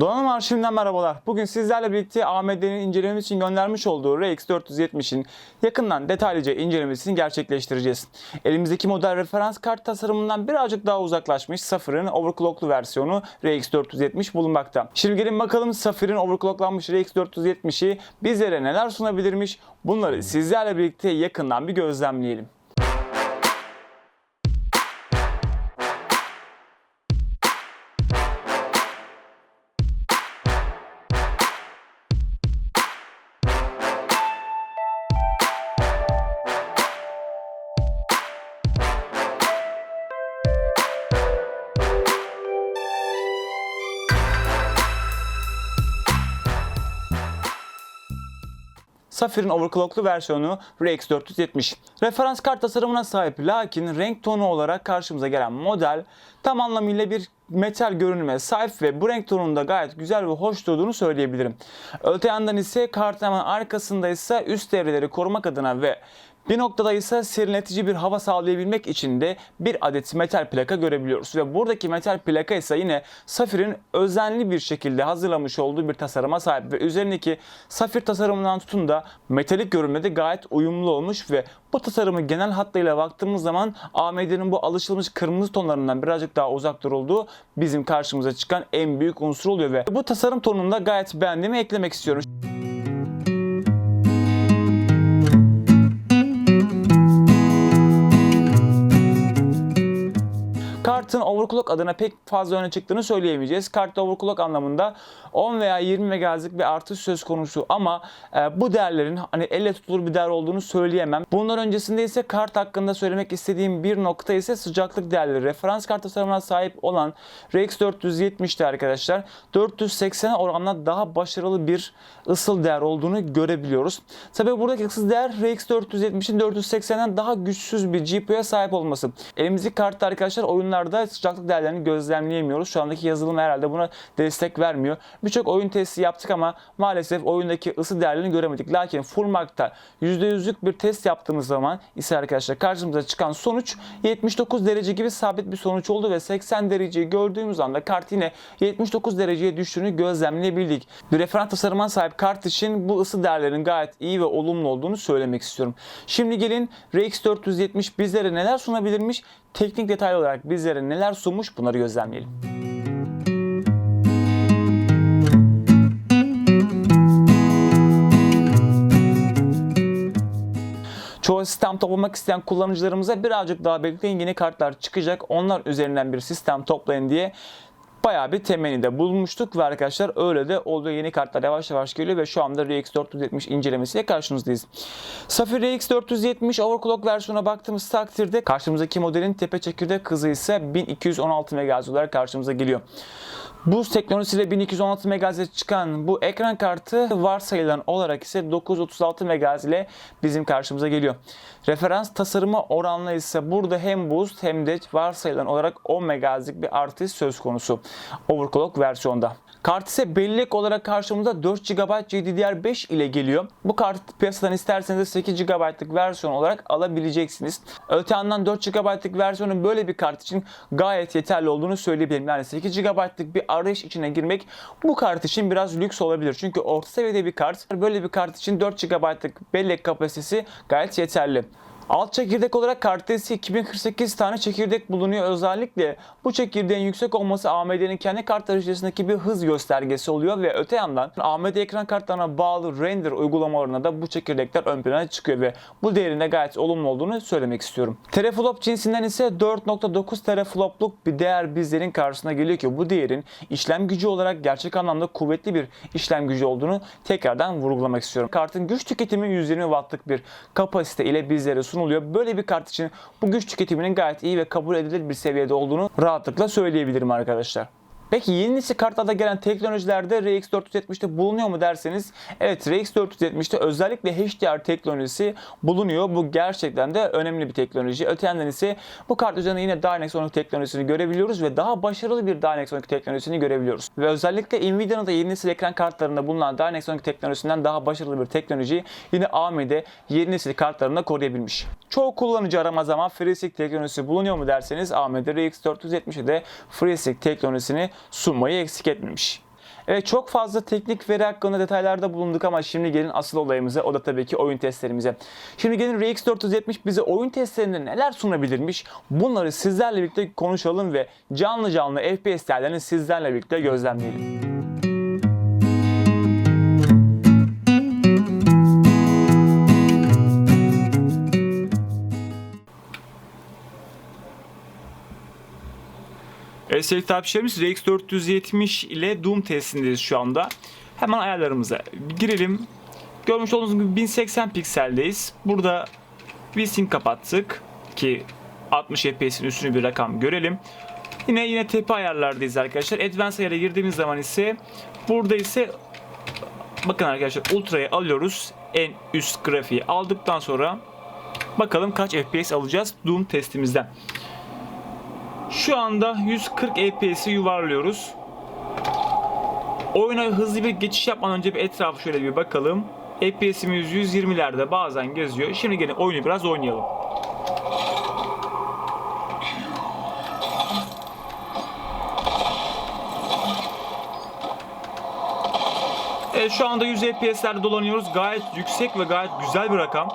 Donanım arşivinden merhabalar. Bugün sizlerle birlikte AMD'nin incelememiz için göndermiş olduğu RX 470'in yakından detaylıca incelemesini gerçekleştireceğiz. Elimizdeki model referans kart tasarımından birazcık daha uzaklaşmış Safir'in overclocklu versiyonu RX 470 bulunmakta. Şimdi gelin bakalım Safir'in overclocklanmış RX 470'i bizlere neler sunabilirmiş bunları sizlerle birlikte yakından bir gözlemleyelim. Safir'in overclocklu versiyonu RX 470. Referans kart tasarımına sahip lakin renk tonu olarak karşımıza gelen model tam anlamıyla bir metal görünüme sahip ve bu renk tonunda gayet güzel ve hoş durduğunu söyleyebilirim. Öte yandan ise kartın hemen arkasında ise üst devreleri korumak adına ve bir noktada ise serinletici bir hava sağlayabilmek için de bir adet metal plaka görebiliyoruz. Ve buradaki metal plaka ise yine Safir'in özenli bir şekilde hazırlamış olduğu bir tasarıma sahip. Ve üzerindeki Safir tasarımından tutun da metalik görünmede gayet uyumlu olmuş ve bu tasarımı genel hattıyla baktığımız zaman AMD'nin bu alışılmış kırmızı tonlarından birazcık daha uzak durulduğu bizim karşımıza çıkan en büyük unsur oluyor ve bu tasarım tonunu gayet beğendiğimi eklemek istiyorum. Scott. Kartın overclock adına pek fazla öne çıktığını söyleyemeyeceğiz. Kartta overclock anlamında 10 veya 20 MHz'lik bir artış söz konusu ama e, bu değerlerin hani elle tutulur bir değer olduğunu söyleyemem. Bunlar öncesinde ise kart hakkında söylemek istediğim bir nokta ise sıcaklık değerleri. Referans kart tasarımına sahip olan RX 470'te arkadaşlar 480 oranla daha başarılı bir ısıl değer olduğunu görebiliyoruz. Tabi buradaki ısıl değer RX 470'in 480'den daha güçsüz bir GPU'ya sahip olması. Elimizdeki kartta arkadaşlar oyunlarda sıcaklık değerlerini gözlemleyemiyoruz. Şu andaki yazılım herhalde buna destek vermiyor. Birçok oyun testi yaptık ama maalesef oyundaki ısı değerlerini göremedik. Lakin full markta %100'lük bir test yaptığımız zaman ise arkadaşlar karşımıza çıkan sonuç 79 derece gibi sabit bir sonuç oldu ve 80 dereceyi gördüğümüz anda kart yine 79 dereceye düştüğünü gözlemleyebildik. Bir referans tasarıma sahip kart için bu ısı değerlerinin gayet iyi ve olumlu olduğunu söylemek istiyorum. Şimdi gelin RX 470 bizlere neler sunabilirmiş? Teknik detaylı olarak bizlere neler sunmuş bunları gözlemleyelim. Çoğu sistem toplamak isteyen kullanıcılarımıza birazcık daha bekleyin yeni kartlar çıkacak. Onlar üzerinden bir sistem toplayın diye bayağı bir temennide bulmuştuk ve arkadaşlar öyle de oldu. Yeni kartlar yavaş yavaş geliyor ve şu anda RX 470 incelemesiyle karşınızdayız. Safir RX 470 overclock versiyona baktığımız takdirde karşımızdaki modelin tepe çekirdek hızı ise 1216 MHz olarak karşımıza geliyor. Boost teknolojisiyle 1216 MHz'e çıkan bu ekran kartı varsayılan olarak ise 936 MHz ile bizim karşımıza geliyor. Referans tasarımı oranla ise burada hem boost hem de varsayılan olarak 10 MHz'lik bir artış söz konusu overclock versiyonda. Kart ise bellek olarak karşımıza 4 GB GDDR5 ile geliyor. Bu kart piyasadan isterseniz de 8 GB'lık versiyon olarak alabileceksiniz. Öte yandan 4 GB'lık versiyonun böyle bir kart için gayet yeterli olduğunu söyleyebilirim. Yani 8 GB'lık bir arayış içine girmek bu kart için biraz lüks olabilir. Çünkü orta seviyede bir kart. Böyle bir kart için 4 GB'lık bellek kapasitesi gayet yeterli. Alt çekirdek olarak kartta ise 2048 tane çekirdek bulunuyor. Özellikle bu çekirdeğin yüksek olması AMD'nin kendi kartları içerisindeki bir hız göstergesi oluyor ve öte yandan AMD ekran kartlarına bağlı render uygulamalarına da bu çekirdekler ön plana çıkıyor ve bu değerinde gayet olumlu olduğunu söylemek istiyorum. Teraflop cinsinden ise 4.9 teraflopluk bir değer bizlerin karşısına geliyor ki bu değerin işlem gücü olarak gerçek anlamda kuvvetli bir işlem gücü olduğunu tekrardan vurgulamak istiyorum. Kartın güç tüketimi 120 wattlık bir kapasite ile bizlere sunuluyor. Böyle bir kart için bu güç tüketiminin gayet iyi ve kabul edilir bir seviyede olduğunu rahatlıkla söyleyebilirim arkadaşlar. Peki yeni nesil kartlarda gelen teknolojilerde RX 470'te bulunuyor mu derseniz evet RX 470'te özellikle HDR teknolojisi bulunuyor. Bu gerçekten de önemli bir teknoloji. Öte yandan ise bu kart üzerinde yine Dynex 12 teknolojisini görebiliyoruz ve daha başarılı bir Dynex 12 teknolojisini görebiliyoruz. Ve özellikle Nvidia'nın da yeni nesil ekran kartlarında bulunan Dynex 12 teknolojisinden daha başarılı bir teknoloji yine AMD yeni nesil kartlarında koruyabilmiş. Çoğu kullanıcı aramaz ama FreeSync teknolojisi bulunuyor mu derseniz AMD RX 470'de FreeSync teknolojisini sunmayı eksik etmemiş. Evet çok fazla teknik veri hakkında detaylarda bulunduk ama şimdi gelin asıl olayımıza o da tabii ki oyun testlerimize. Şimdi gelin RX 470 bize oyun testlerinde neler sunabilirmiş bunları sizlerle birlikte konuşalım ve canlı canlı FPS değerlerini sizlerle birlikte gözlemleyelim. Evet sevgili takipçilerimiz RX 470 ile Doom testindeyiz şu anda. Hemen ayarlarımıza girelim. Görmüş olduğunuz gibi 1080 pikseldeyiz. Burada VSync kapattık ki 60 FPS'in üstünü bir rakam görelim. Yine yine tepe ayarlardayız arkadaşlar. Advanced ayara girdiğimiz zaman ise burada ise bakın arkadaşlar Ultra'yı alıyoruz. En üst grafiği aldıktan sonra bakalım kaç FPS alacağız Doom testimizden. Şu anda 140 FPS'i yuvarlıyoruz. Oyuna hızlı bir geçiş yapmadan önce bir etrafı şöyle bir bakalım. FPS'imiz 120'lerde bazen geziyor. Şimdi gene oyunu biraz oynayalım. Evet şu anda 100 FPS'lerde dolanıyoruz. Gayet yüksek ve gayet güzel bir rakam.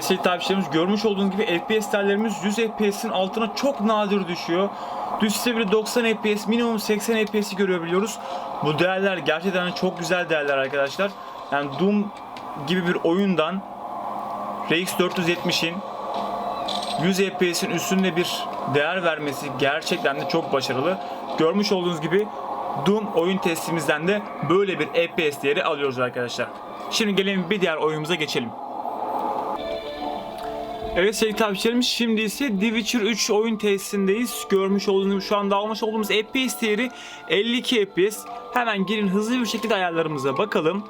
Sevgili takipçilerimiz görmüş olduğunuz gibi FPS değerlerimiz 100 FPS'in altına çok nadir düşüyor. Düşse bile 90 FPS, minimum 80 FPS'i görebiliyoruz. Bu değerler gerçekten çok güzel değerler arkadaşlar. Yani Doom gibi bir oyundan RX 470'in 100 FPS'in üstünde bir değer vermesi gerçekten de çok başarılı. Görmüş olduğunuz gibi Doom oyun testimizden de böyle bir FPS değeri alıyoruz arkadaşlar. Şimdi gelin bir diğer oyunumuza geçelim. Evet sevgili takipçilerimiz şimdi ise The Witcher 3 oyun tesisindeyiz. Görmüş olduğunuz şu anda almış olduğumuz FPS değeri 52 FPS. Hemen girin hızlı bir şekilde ayarlarımıza bakalım.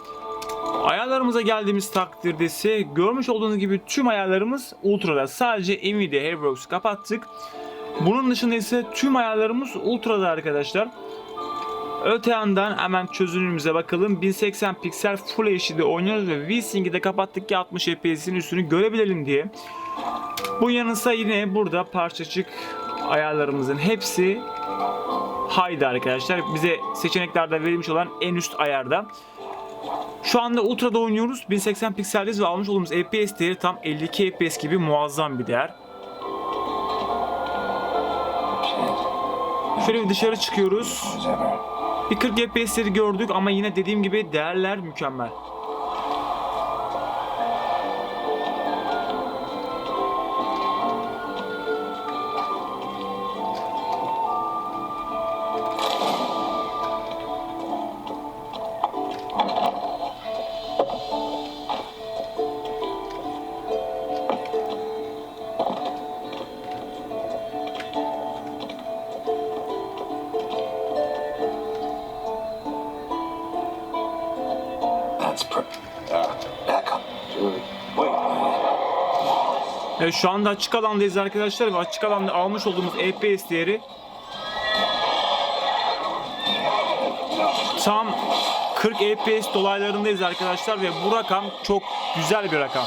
Ayarlarımıza geldiğimiz takdirde ise görmüş olduğunuz gibi tüm ayarlarımız ultra'da. Sadece Nvidia Hairworks'u kapattık. Bunun dışında ise tüm ayarlarımız ultra'da arkadaşlar. Öte yandan hemen çözünürümüze bakalım. 1080 piksel Full HD'de oynuyoruz ve VSync'i de kapattık ki 60 FPS'in üstünü görebilelim diye. Bu yanısa yine burada parçacık ayarlarımızın hepsi High'da arkadaşlar. Bize seçeneklerde verilmiş olan en üst ayarda. Şu anda Ultra'da oynuyoruz. 1080 pikseldeyiz ve almış olduğumuz FPS değeri tam 52 FPS gibi muazzam bir değer. Şöyle bir dışarı çıkıyoruz. Bir 40 FPS'leri gördük ama yine dediğim gibi değerler mükemmel. Şu anda açık alandayız arkadaşlar ve açık alanda almış olduğumuz FPS değeri tam 40 FPS dolaylarındayız arkadaşlar ve bu rakam çok güzel bir rakam.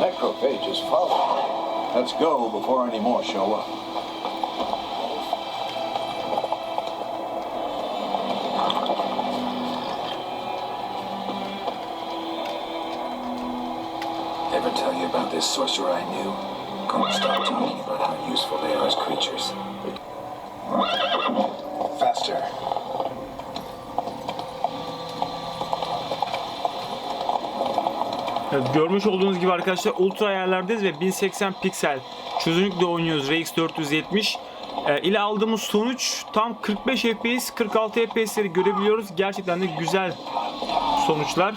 Necrophages follow. Let's go before any more show up. Ever tell you about this sorcerer I knew? Couldn't stop talking about how useful they are as creatures. Faster. Evet, görmüş olduğunuz gibi arkadaşlar ultra ayarlardayız ve 1080 piksel çözünürlükle oynuyoruz RX 470 Ee, ile aldığımız sonuç tam 45 FPS 46 FPS'leri görebiliyoruz gerçekten de güzel sonuçlar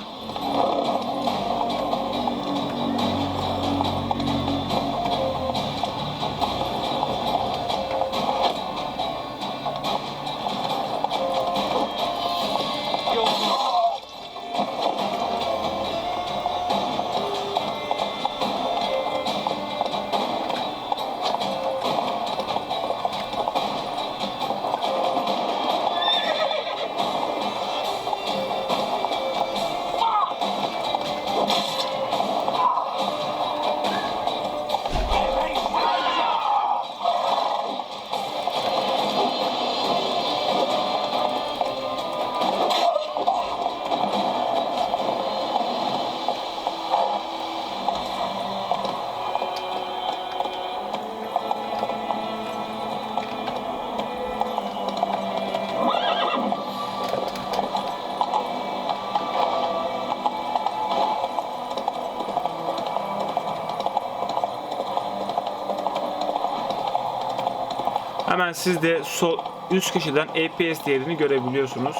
Hemen siz de sol üst köşeden FPS değerini görebiliyorsunuz.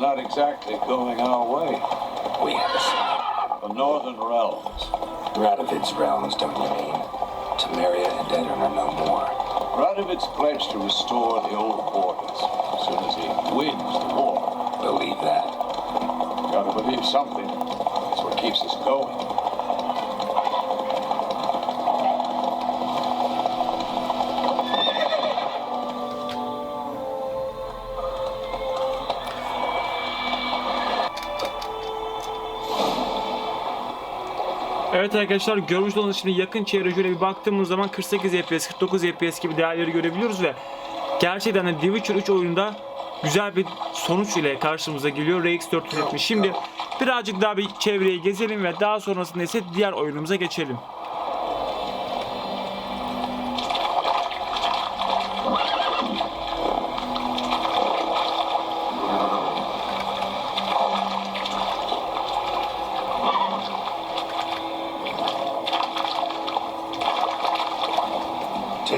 Not exactly going our way. We have a. The Northern Realms. Radovid's realms, don't you mean? Temeria and Edirne are no more. Radovid's pledged to restore the old borders as soon as he wins the war. Believe that. Gotta believe something. It's what keeps us going. Evet arkadaşlar görmüş olduğunuz şimdi yakın çevre şöyle bir baktığımız zaman 48 FPS, 49 FPS gibi değerleri görebiliyoruz ve gerçekten de The Witcher 3 oyununda güzel bir sonuç ile karşımıza geliyor RX 470. Şimdi birazcık daha bir çevreyi gezelim ve daha sonrasında ise diğer oyunumuza geçelim.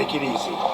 Take it easy.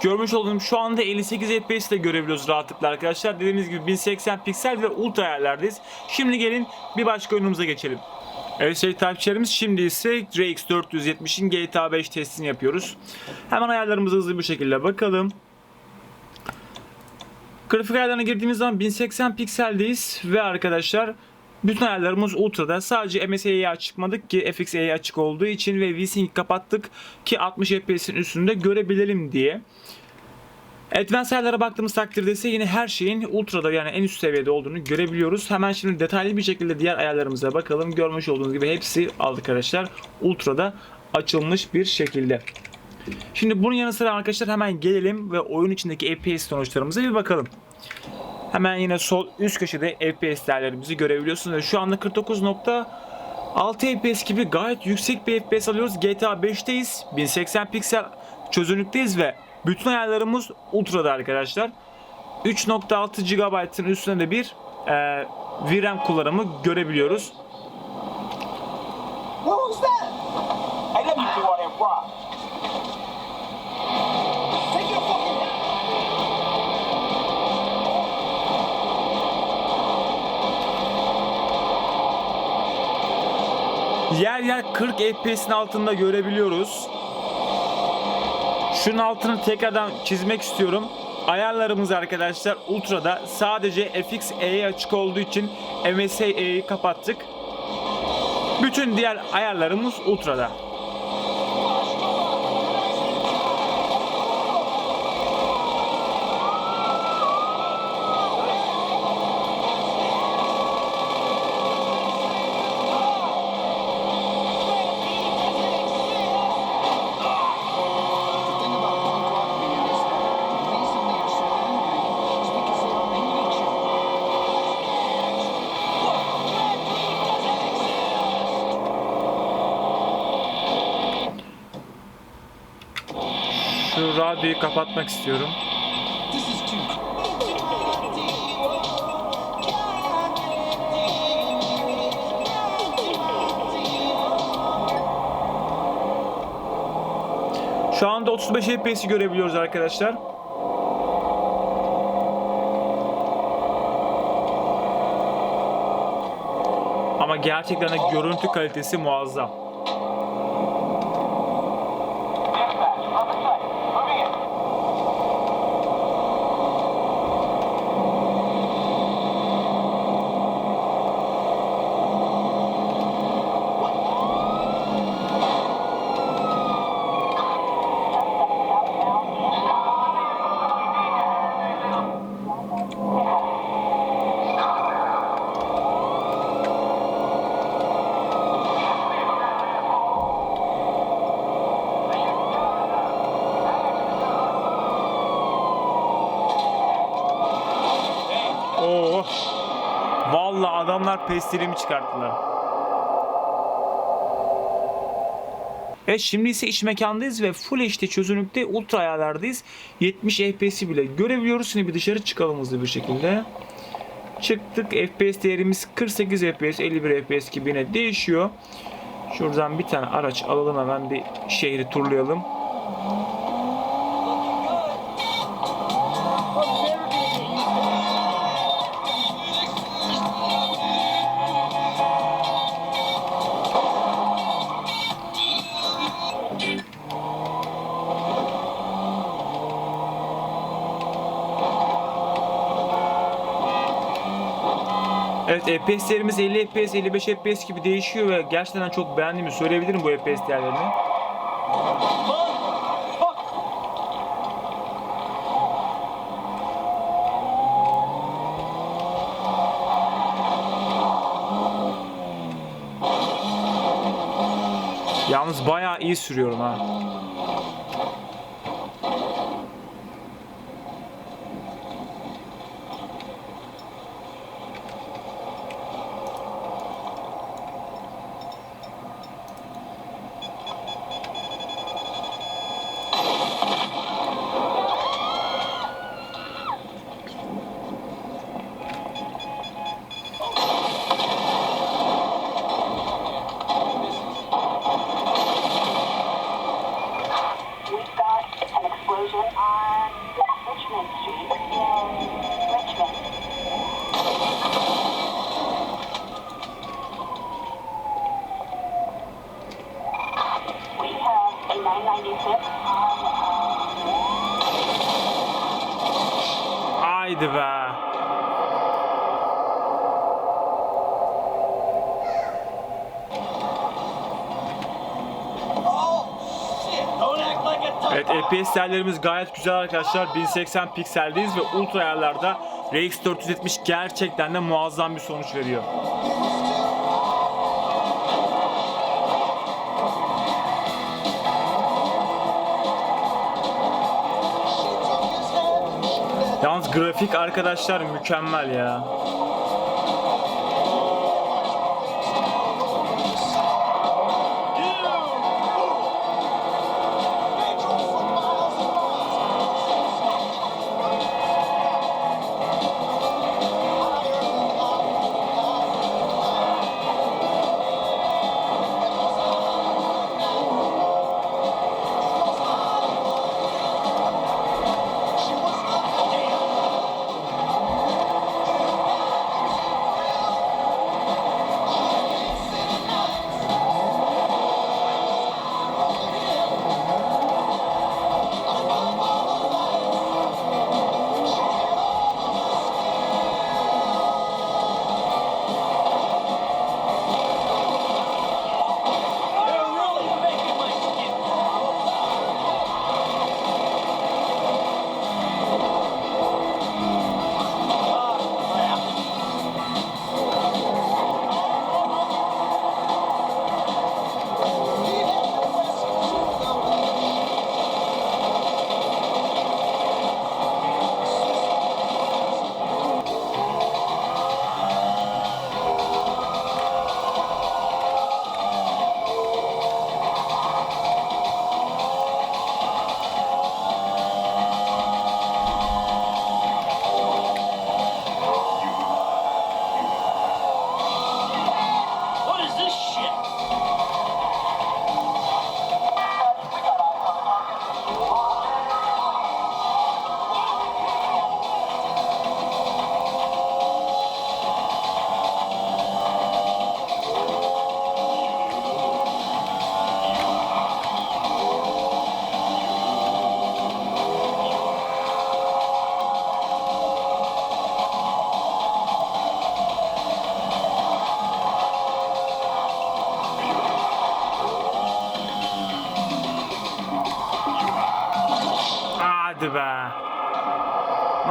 Görmüş olduğum şu anda 58 FPS ile görebiliyoruz rahatlıkla arkadaşlar. Dediğimiz gibi 1080 piksel ve ultra ayarlardayız. Şimdi gelin bir başka oyunumuza geçelim. Evet sevgili takipçilerimiz şimdi ise RX 470'in GTA 5 testini yapıyoruz. Hemen ayarlarımıza hızlı bir şekilde bakalım. Grafik ayarlarına girdiğimiz zaman 1080 pikseldeyiz ve arkadaşlar bütün ayarlarımız ultra'da. Sadece MSI'yi açmadık ki FXA'yı açık olduğu için ve VSync kapattık ki 60 FPS'in üstünde görebilelim diye. Advanced ayarlara baktığımız takdirde ise yine her şeyin ultra'da yani en üst seviyede olduğunu görebiliyoruz. Hemen şimdi detaylı bir şekilde diğer ayarlarımıza bakalım. Görmüş olduğunuz gibi hepsi aldık arkadaşlar. Ultra'da açılmış bir şekilde. Şimdi bunun yanı sıra arkadaşlar hemen gelelim ve oyun içindeki FPS sonuçlarımıza bir bakalım. Hemen yine sol üst köşede FPS değerlerimizi görebiliyorsunuz. Şu anda 49.6 FPS gibi gayet yüksek bir FPS alıyoruz. GTA 5'teyiz. 1080 piksel çözünürlükteyiz ve bütün ayarlarımız ultra'da arkadaşlar. 3.6 GB'ın üstünde de bir e, VRAM kullanımı görebiliyoruz. What was that? Let me do that rock. Yer yer 40 FPS'in altında görebiliyoruz. Şunun altını tekrardan çizmek istiyorum. Ayarlarımız arkadaşlar Ultra'da sadece FXE'ye açık olduğu için MSI'yi kapattık. Bütün diğer ayarlarımız Ultra'da. Şu radyoyu kapatmak istiyorum. Şu anda 35 FPS'i görebiliyoruz arkadaşlar. Ama gerçekten de görüntü kalitesi muazzam. Adamlar pestilimi çıkarttılar. Evet şimdi ise iç mekandayız ve Full HD çözünürlükte ultra ayarlardayız. 70 FPS'i bile görebiliyoruz. Şimdi bir dışarı çıkalım hızlı bir şekilde. Çıktık. FPS değerimiz 48 FPS, 51 FPS gibi yine değişiyor. Şuradan bir tane araç alalım hemen bir şehri turlayalım. Evet FPS'lerimiz 50 FPS, 55 FPS gibi değişiyor ve gerçekten çok beğendiğimi söyleyebilirim bu FPS değerlerini. Yalnız bayağı iyi sürüyorum ha. FPS değerlerimiz gayet güzel arkadaşlar. 1080 pikseldeyiz ve ultra ayarlarda RX 470 gerçekten de muazzam bir sonuç veriyor. Yalnız grafik arkadaşlar mükemmel ya.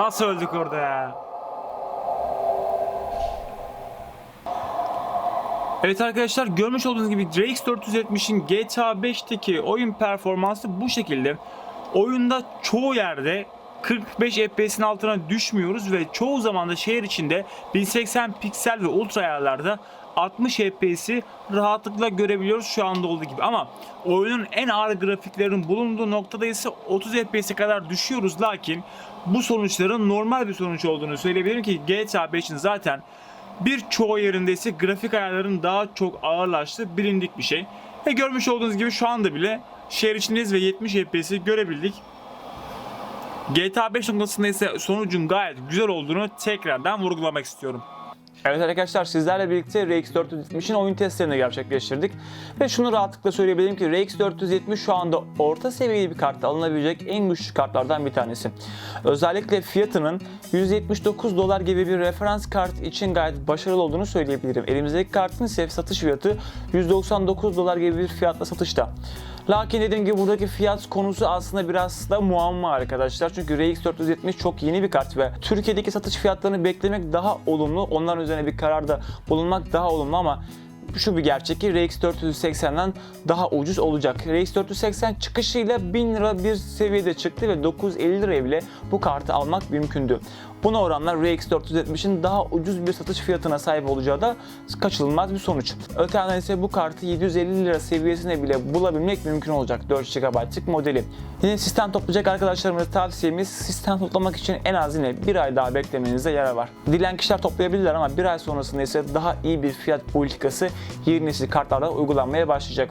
Nasıl öldük orada ya? Evet arkadaşlar görmüş olduğunuz gibi RX 470'in GTA 5'teki oyun performansı bu şekilde. Oyunda çoğu yerde 45 FPS'in altına düşmüyoruz ve çoğu zaman da şehir içinde 1080 piksel ve ultra ayarlarda 60 FPS'i rahatlıkla görebiliyoruz şu anda olduğu gibi. Ama oyunun en ağır grafiklerin bulunduğu noktada ise 30 FPS'e kadar düşüyoruz. Lakin bu sonuçların normal bir sonuç olduğunu söyleyebilirim ki GTA 5'in zaten birçoğu yerinde ise grafik ayarların daha çok ağırlaştığı bilindik bir şey. Ve görmüş olduğunuz gibi şu anda bile şehir içindeyiz ve 70 FPS'i görebildik. GTA 5 noktasında ise sonucun gayet güzel olduğunu tekrardan vurgulamak istiyorum. Evet arkadaşlar sizlerle birlikte RX 470'in oyun testlerini gerçekleştirdik. Ve şunu rahatlıkla söyleyebilirim ki RX 470 şu anda orta seviyeli bir kartta alınabilecek en güçlü kartlardan bir tanesi. Özellikle fiyatının 179 dolar gibi bir referans kart için gayet başarılı olduğunu söyleyebilirim. Elimizdeki kartın ise satış fiyatı 199 dolar gibi bir fiyatla satışta. Lakin dediğim gibi buradaki fiyat konusu aslında biraz da muamma arkadaşlar. Çünkü RX 470 çok yeni bir kart ve Türkiye'deki satış fiyatlarını beklemek daha olumlu. Onların üzerine bir kararda bulunmak daha olumlu ama şu bir gerçek ki RX 480'den daha ucuz olacak. RX 480 çıkışıyla 1000 lira bir seviyede çıktı ve 950 liraya bile bu kartı almak mümkündü. Buna oranla RX 470'in daha ucuz bir satış fiyatına sahip olacağı da kaçınılmaz bir sonuç. Öte yandan ise bu kartı 750 lira seviyesine bile bulabilmek mümkün olacak 4 GB'lık modeli. Yine sistem toplayacak arkadaşlarımıza tavsiyemiz sistem toplamak için en az yine bir ay daha beklemenize yarar var. Dilen kişiler toplayabilirler ama bir ay sonrasında ise daha iyi bir fiyat politikası yeni nesil kartlarda uygulanmaya başlayacak.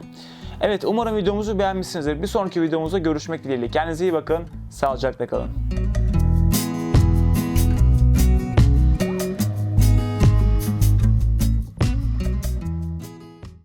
Evet umarım videomuzu beğenmişsinizdir. Bir sonraki videomuzda görüşmek dileğiyle. Kendinize iyi bakın. Sağlıcakla kalın.